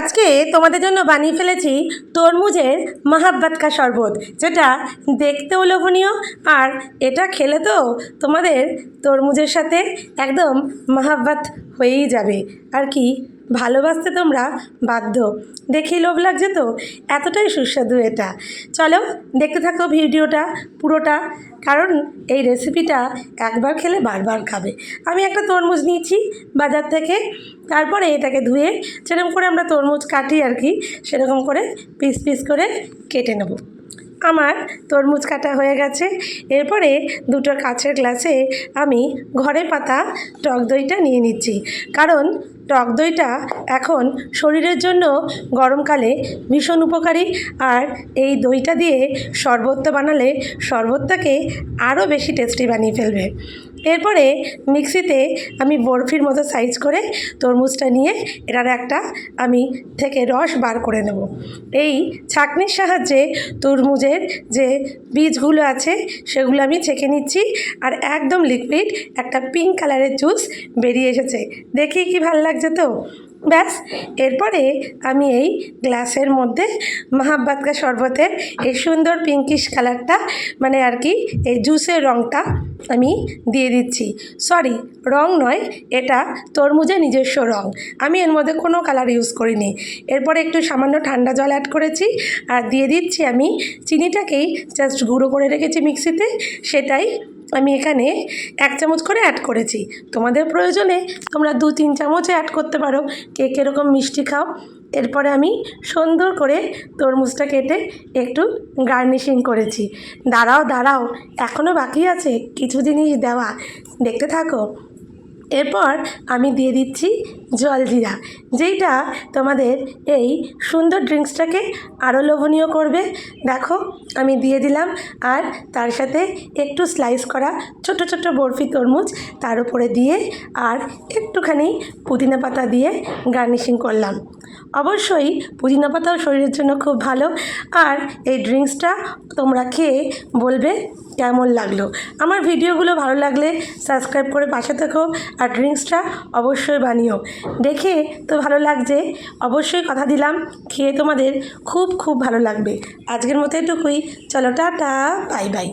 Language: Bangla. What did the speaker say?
আজকে তোমাদের জন্য বানিয়ে ফেলেছি তরমুজের মাহাব্বাতকা শরবত, যেটা দেখতেও লোভনীয় আর এটা খেলে তো তোমাদের তরমুজের সাথে একদম মাহাব্বাত হয়েই যাবে। আর কি? ভালোবাসতে তোমরা বাধ্য। দেখেই লোভ লাগছে তো? এতটাই সুস্বাদু এটা। চলো, দেখতে থাকো ভিডিওটা, পুরোটা। কারণ এই রেসিপিটা একবার খেলে বারবার খাবে। আমি একটা তরমুজ নিয়েছি বাজার থেকে। তারপরে এটাকে ধুয়ে যেরকম করে আমরা তরমুজ কাটি আর কি, সেরকম করে পিস পিস করে কেটে নেব। আমার তরমুজ কাটা হয়ে গেছে। এরপরে দুটো কাছের গ্লাসে আমি ঘরে পাতা টক দইটা নিয়ে নিচ্ছি। কারণ টক দইটা এখন শরীরের জন্য গরমকালে ভীষণ উপকারী আর এই দইটা দিয়ে শরবতটা বানালে শরবতটাকে আরও বেশি টেস্টি বানিয়ে ফেলবে। এরপরে মিক্সিতে আমি বরফির মতো সাইজ করে তরমুজটা নিয়ে এটার একটা আমি থেকে রস বার করে নেব। এই ছাঁকনির সাহায্যে তরমুজের যে বীজগুলো আছে সেগুলো আমি ছেঁকে নিচ্ছি আর একদম লিকুইড একটা পিঙ্ক কালারের জুস বেরিয়ে এসেছে। দেখি কি ভালো লাগছে তো? ব্যাস, এরপরে আমি এই গ্লাসের মধ্যে মাহাব্বাতকা শরবতের এই সুন্দর পিঙ্কিশ কালারটা মানে আর কি, এই জুসের রঙটা আমি দিয়ে দিচ্ছি। সরি রং নয়, এটা তরমুজের নিজস্ব রং। আমি এর মধ্যে কোনো কালার ইউজ করিনি। এরপরে একটু সামান্য ঠান্ডা জল অ্যাড করেছি, আর দিয়ে দিচ্ছি আমি চিনিটাকেই জাস্ট গুঁড়ো করে রেখেছি মিক্সিতে সেটাই আমি এখানে এক চামচ করে অ্যাড করেছি। তোমাদের প্রয়োজনে তোমরা দু, তিন চামচে অ্যাড করতে পারো। কেক এরকম মিষ্টি খাও। এরপরে আমি সুন্দর করে তরমুজটা কেটে একটু গার্নিশিং করেছি। দাঁড়াও দাঁড়াও এখনও বাকি আছে। কিছু জিনিস দেওয়া। দেখতে থাকো। এরপর আমি দিয়ে দিচ্ছি জল জলজিরা যেইটা তোমাদের এই সুন্দর ড্রিঙ্কসটাকে আরও লোভনীয় করবে। দেখো, আমি দিয়ে দিলাম, আর তার সাথে একটু স্লাইস করা ছোট ছোট বরফি তরমুজ তার উপরে দিয়ে আর একটুখানি পুদিনা পাতা দিয়ে গার্নিশিং করলাম। অবশ্যই পুদিনা পাতাও শরীরের জন্য খুব ভালো। আর এই ড্রিঙ্কসটা তোমরা খেয়ে বলবে কেমন লাগল। আমার ভিডিওগুলো ভালো লাগলে সাবস্ক্রাইব করে পাশে থেকো আর ড্রিঙ্কসটা অবশ্যই বানিও। দেখে তো ভালো লাগছে, অবশ্যই কথা দিলাম, খেয়ে তোমাদের খুব খুব ভালো লাগবে। আজকের মতো এটুকুই, চলো টাটা, বাই বাই।